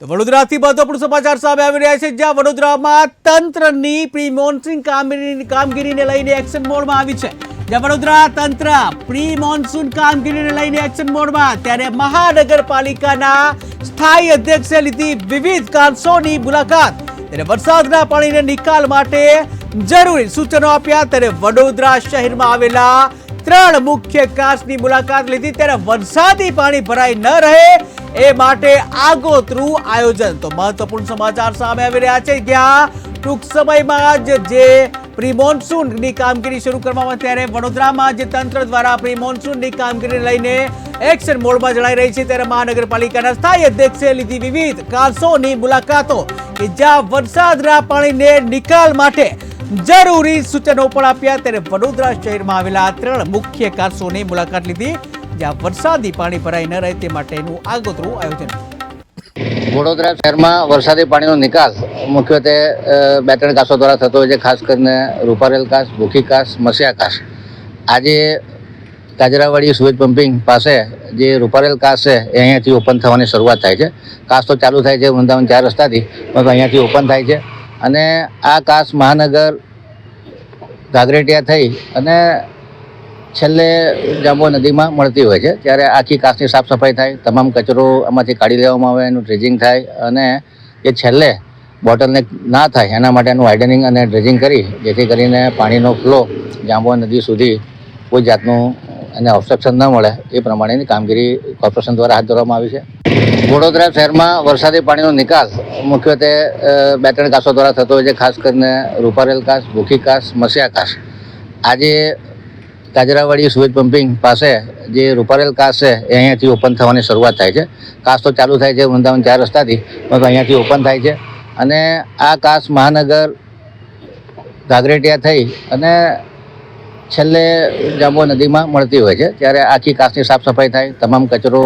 તો વડોદરાથી મહત્વપૂર્ણ સમાચાર સામે આવી રહ્યા છે, જ્યાં વડોદરામાં તંત્રની પ્રી મોન્સૂન કામગીરી કામગીરીને લઈને એક્શન મોડમાં આવી છે. જ્યાં વડોદરા તંત્ર પ્રી મોન્સૂન કામગીરીને લઈને એક્શન મોડમાં, ત્યારે મહાનગરપાલિકાના સ્થાયી અધ્યક્ષે લીધી વિવિધ કાંસોની મુલાકાત. ત્યારે વરસાદના પાણીને નિકાલ માટે જરૂરી સૂચનો આપ્યા. ત્યારે વડોદરા શહેરમાં આવેલા ત્રણ મુખ્ય કાંસની મુલાકાત લીધી. ત્યારે વરસાદી પાણી ભરાઈ ન રહે. એ માટે આગોતરું આયોજન. તો મહત્વપૂર્ણ સમાચાર સામે આવી રહ્યા છે. જ્યાં ટૂંક સમયમાં જ જે પ્રી કામગીરી શરૂ કરવામાં ત્યારે વડોદરામાં જે તંત્ર દ્વારા પ્રી કામગીરી લઈને એક્શન મોડમાં જણાઈ રહી છે. ત્યારે મહાનગરપાલિકાના સ્થાયી અધ્યક્ષે લીધી વિવિધ કાસોની મુલાકાતો કે જ્યાં વરસાદના પાણીને નિકાલ માટે જરૂરી સૂચનો પણ આપ્યા. ત્યારે વડોદરા શહેરમાં આવેલા ત્રણ મુખ્ય કાસોની મુલાકાત લીધી. જ્યાં વરસાદી પાણી ભરાઈ ન રહે તે માટેનું આગોતરું આયોજન. વડોદરા શહેરમાં વરસાદી પાણીનો નિકાલ મુખ્યત્વે બે ત્રણ કાસો દ્વારા થતો હોય છે, ખાસ કરીને રૂપારેલ કાસ, ભૂખી કાસ મસિયા કાસ. આજે કાજરાવાડી સુએજ પમ્પિંગ પાસે જે રૂપારેલ કાસ છે, એ અહીંયાથી ઓપન થવાની શરૂઆત થાય છે. કાસ તો ચાલુ થાય છે વૃંદાવન ચાર રસ્તાથી પરંતુ અહીંયાથી ઓપન થાય છે. અને આ કાસ મહાનગર ગાગરેટિયા થઈ અને છેલ્લે જાંબો નદીમાં મળતી હોય છે. ત્યારે આખી કાચની સાફ સફાઈ થાય, તમામ કચરો આમાંથી કાઢી લેવામાં આવે, એનું ડ્રેજિંગ થાય અને એ છેલ્લે બોટલને ના થાય, એના માટેનું વાઇડનિંગ અને ડ્રેજિંગ કરી, જેથી કરીને પાણીનો ફ્લો જાંબો નદી સુધી કોઈ જાતનું એને ઓબ્સ્ટ્રક્શન ન મળે, એ પ્રમાણેની કામગીરી કોર્પોરેશન દ્વારા હાથ ધરવામાં આવી છે. વડોદરા શહેરમાં વરસાદી પાણીનો નિકાલ મુખ્યત્વે બે ત્રણ કાસો દ્વારા થતો હોય છે, ખાસ કરીને રૂપારેલ કાસ, ભૂખી કાસ મસિયા કાસ. આજે કાજરાવાડી સુએજ પમ્પિંગ પાસે જે રૂપારેલ કાસ છે, એ અહીંયાથી ઓપન થવાની શરૂઆત થાય છે. કાસ તો ચાલુ થાય છે વૃંદાવન ચાર રસ્તાથી પરંતુ અહીંયાથી ઓપન થાય છે. અને આ કાસ મહાનગર ઘાઘરેટિયા થઈ અને છેલ્લે જાંબો નદીમાં મળતી હોય છે. ત્યારે આખી કાસની સાફ સફાઈ થાય, તમામ કચરો